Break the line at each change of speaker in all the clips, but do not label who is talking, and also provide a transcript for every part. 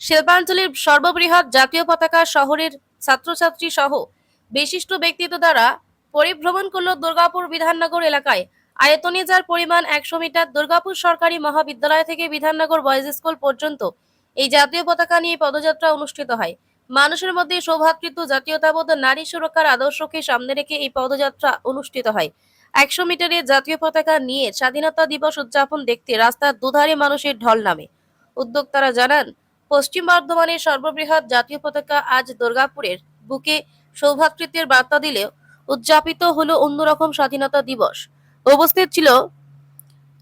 শিল্পাঞ্চলের সর্ববৃহৎ জাতীয় পতাকা শহরের ছাত্রছাত্রী সহ বিশিষ্ট ব্যক্তিত্ব দ্বারা পরিভ্রমণ করল দুর্গাপুর বিধাননগর এলাকায়। আয়তনে যার পরিমাণ একশো মিটার, দুর্গাপুর সরকারি মহাবিদ্যালয় থেকে বিধাননগর বয়েজ স্কুল পর্যন্ত এই জাতীয় পতাকা নিয়ে পদযাত্রা অনুষ্ঠিত হয়। মানুষের মধ্যে সৌভাতৃত্ব, জাতীয়তাবোধ, নারী সুরক্ষার আদর্শকে সামনে রেখে এই পদযাত্রা অনুষ্ঠিত হয়। একশো মিটারের জাতীয় পতাকা নিয়ে স্বাধীনতা দিবস উদযাপন দেখতে রাস্তার দুধারে মানুষের ঢল নামে। উদ্যোক্তারা জানান পশ্চিম বর্ধমানের সর্ববৃহৎ জাতীয় পতাকা আজ দুর্গাপুরের বুকে সৌভাতৃত্বের বার্তা দিলেও উদযাপিত হলো অন্যরকম স্বাধীনতা দিবস। উপস্থিত ছিল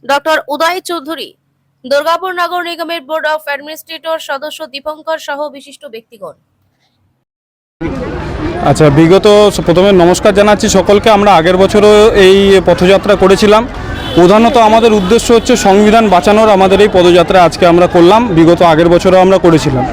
ডক্টর উদয় চৌধুরী, দুর্গাপুর নগর নিগমের বোর্ড অফ অ্যাডমিনিস্ট্রেটর সদস্য দীপঙ্কর সহ বিশিষ্ট ব্যক্তিগণ।
আচ্ছা বিগত প্রথমে নমস্কার জানাচ্ছি সকলকে। আমরা আগের বছরও এই পথযাত্রা করেছিলাম। প্রধানত আমাদের উদ্দেশ্য হচ্ছে সংবিধান বাঁচানোর আমাদের এই পদযাত্রা আজকে আমরা করলাম। বিগত আগের বছরও আমরা করেছিলাম।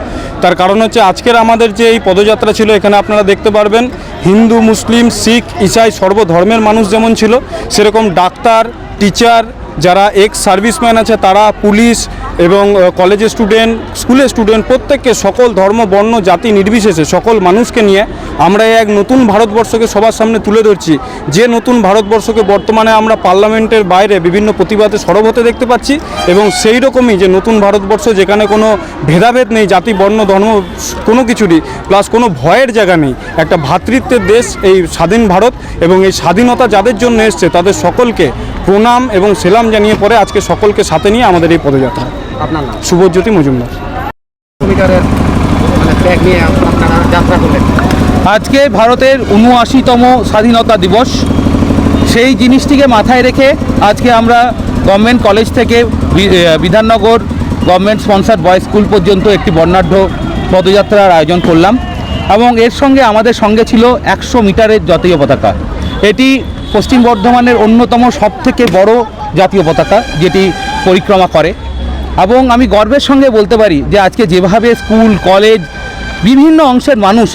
তার কারণ হচ্ছে আজকের আমাদের যে এই পদযাত্রা ছিল, এখানে আপনারা দেখতে পারবেন, হিন্দু, মুসলিম, শিখ, ইসাই সর্বধর্মের মানুষ যেমন ছিল, সেরকম ডাক্তার, টিচার যারা এক্স সার্ভিসম্যান আছে, তারা পুলিশ এবং কলেজের স্টুডেন্ট স্কুলের স্টুডেন্ট প্রত্যেককে সকল ধর্ম, বর্ণ, জাতি নির্বিশেষে সকল মানুষকে নিয়ে আমরা এক নতুন ভারতবর্ষকে সবার সামনে তুলে ধরছি। যে নতুন ভারতবর্ষকে বর্তমানে আমরা পার্লামেন্টের বাইরে বিভিন্ন প্রতিবাদে সরব হতে দেখতে পাচ্ছি এবং সেই রকমই যে নতুন ভারতবর্ষ যেখানে কোনো ভেদাভেদ নেই, জাতি, বর্ণ, ধর্ম, কোনো কিছুরই প্লাস কোনো ভয়ের জায়গা নেই। একটা ভ্রাতৃত্বের দেশ এই স্বাধীন ভারত এবং এই স্বাধীনতা যাদের জন্য এসছে, তাদের সকলকে প্রণাম এবং সেলাম জানিয়ে পরে আজকে সকলকে সাথে নিয়ে আমাদের এই পদযাত্রা।
আপনার নাম?
শুভজ্যোতি মজুমদার।
মানে ব্যাগ নিয়ে আপনারা যাত্রা করলেন।
আজকে ভারতের উনআশিতম স্বাধীনতা দিবস। সেই জিনিসটিকে মাথায় রেখে আজকে আমরা গভর্নমেন্ট কলেজ থেকে Bidhannagar government sponsored boys school পর্যন্ত একটি বর্ণাঢ্য পদযাত্রার আয়োজন করলাম। এবং এর সঙ্গে আমাদের সঙ্গে ছিল একশো মিটারের জাতীয় পতাকা। এটি পশ্চিম বর্ধমানের অন্যতম সবথেকে বড় জাতীয় পতাকা যেটি পরিক্রমা করে। এবং আমি গর্বের সঙ্গে বলতে পারি যে আজকে যেভাবে স্কুল, কলেজ, বিভিন্ন অংশের মানুষ,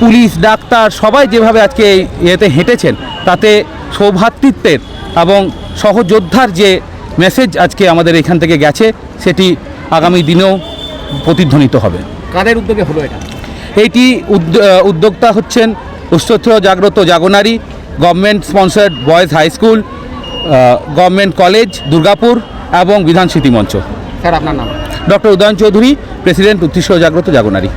পুলিশ, ডাক্তার সবাই যেভাবে আজকে ইয়েতে হেঁটেছেন, তাতে সৌভ্রাতৃত্বের এবং সহযোদ্ধার যে মেসেজ আজকে আমাদের এখান থেকে গেছে, সেটি আগামী দিনেও প্রতিধ্বনিত হবে।
কাদের উদ্যোগে হলো এটা?
এইটি উদ্য- উদ্যোক্তা হচ্ছেন উচ্চ জাগ্রত জাগনারী government sponsored boys high school government college Durgapur এবং বিধান স্মৃতি মঞ্চ।
স্যার আপনার নাম?
ডক্টর উদয়ন চৌধুরী প্রেসিডেন্ট উত্তৃষ্ট জাগ্রত জাগনারী।